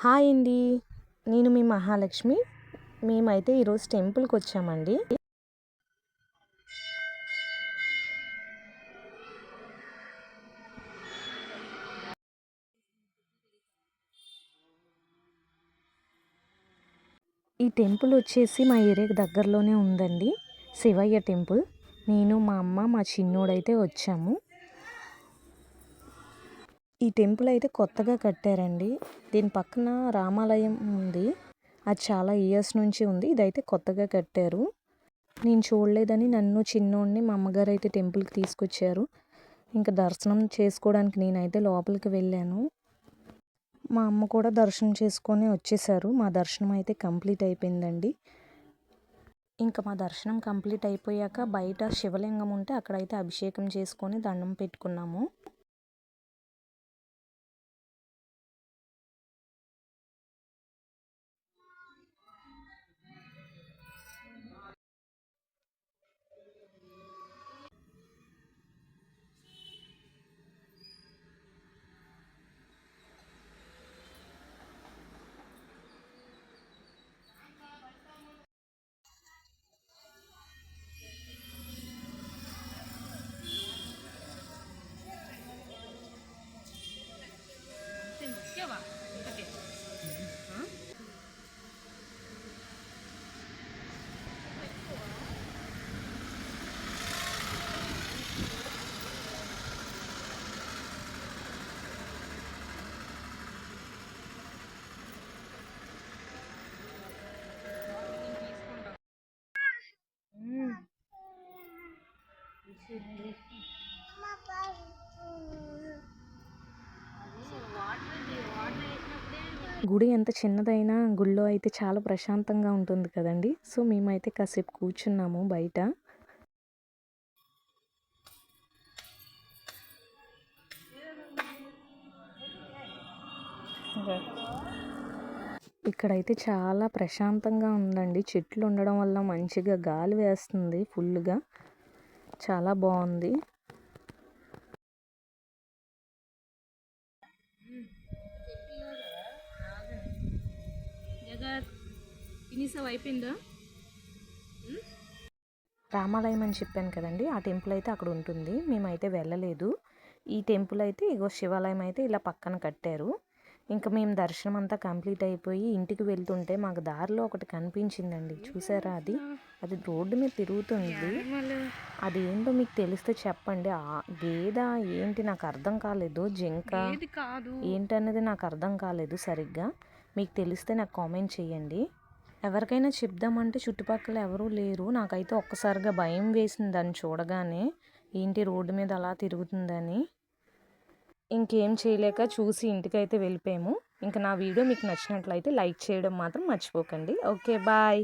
Hi అండి. నేను మీ మహాలక్ష్మి. మేమైతే ఈరోజు టెంపుల్కి వచ్చామండి. ఈ టెంపుల్ వచ్చేసి మా ఏరియాకి దగ్గరలోనే ఉందండి. శివయ్య టెంపుల్. నేను మా అమ్మ మా చిన్నోడైతే వచ్చాము. ఈ టెంపుల్ అయితే కొత్తగా కట్టారండి. దీని పక్కన రామాలయం ఉంది. అది చాలా ఇయర్స్ నుంచి ఉంది. ఇదైతే కొత్తగా కట్టారు. నేను చూడలేదని నన్ను చిన్నోడిని మా అమ్మగారు అయితే టెంపుల్కి తీసుకొచ్చారు. ఇంకా దర్శనం చేసుకోవడానికి నేనైతే లోపలికి వెళ్ళాను. మా అమ్మ కూడా దర్శనం చేసుకొని వచ్చేసారు. మా దర్శనం అయితే కంప్లీట్ అయిపోయిందండి. ఇంకా మా దర్శనం కంప్లీట్ అయిపోయాక బయట శివలింగం ఉంటే అక్కడైతే అభిషేకం చేసుకొని దండం పెట్టుకున్నాము. గుడి ఎంత చిన్నదైనా గుళ్ళో అయితే చాలా ప్రశాంతంగా ఉంటుంది కదండి. సో మేమైతే కాసేపు కూర్చున్నాము బయట. ఇక్కడైతే చాలా ప్రశాంతంగా ఉందండి. చెట్లు ఉండడం వల్ల మంచిగా గాలి వేస్తుంది ఫుల్గా చాలా బాగుంది. అయిపోయిందా రామాలయం అని చెప్పాను కదండి ఆ టెంపుల్ అయితే అక్కడ ఉంటుంది. మేమైతే వెళ్ళలేదు. ఈ టెంపుల్ అయితే ఇగో శివాలయం అయితే ఇలా పక్కన కట్టారు. ఇంకా మేము దర్శనం అంతా కంప్లీట్ అయిపోయి ఇంటికి వెళ్తుంటే మాకు దారిలో ఒకటి కనిపించిందండి. చూసారా అది? అది రోడ్డు మీద తిరుగుతుంది. అది ఏంటో మీకు తెలిస్తే చెప్పండి. ఆ గేద ఏంటి? నాకు అర్థం కాలేదు. జింక ఏంటనేది నాకు అర్థం కాలేదు సరిగ్గా. మీకు తెలిస్తే నాకు కామెంట్ చేయండి. ఎవరికైనా చెప్దామంటే చుట్టుపక్కల ఎవరూ లేరు. నాకైతే ఒక్కసారిగా భయం వేసింది దాన్ని చూడగానే ఏంటి రోడ్డు మీద అలా తిరుగుతుందని. ఇంకేం చేయలేక చూసి ఇంటికైతే వెళ్ళిపోయాము. ఇంకా నా వీడియో మీకు నచ్చినట్లయితే లైక్ చేయడం మాత్రం మర్చిపోకండి. Okay bye.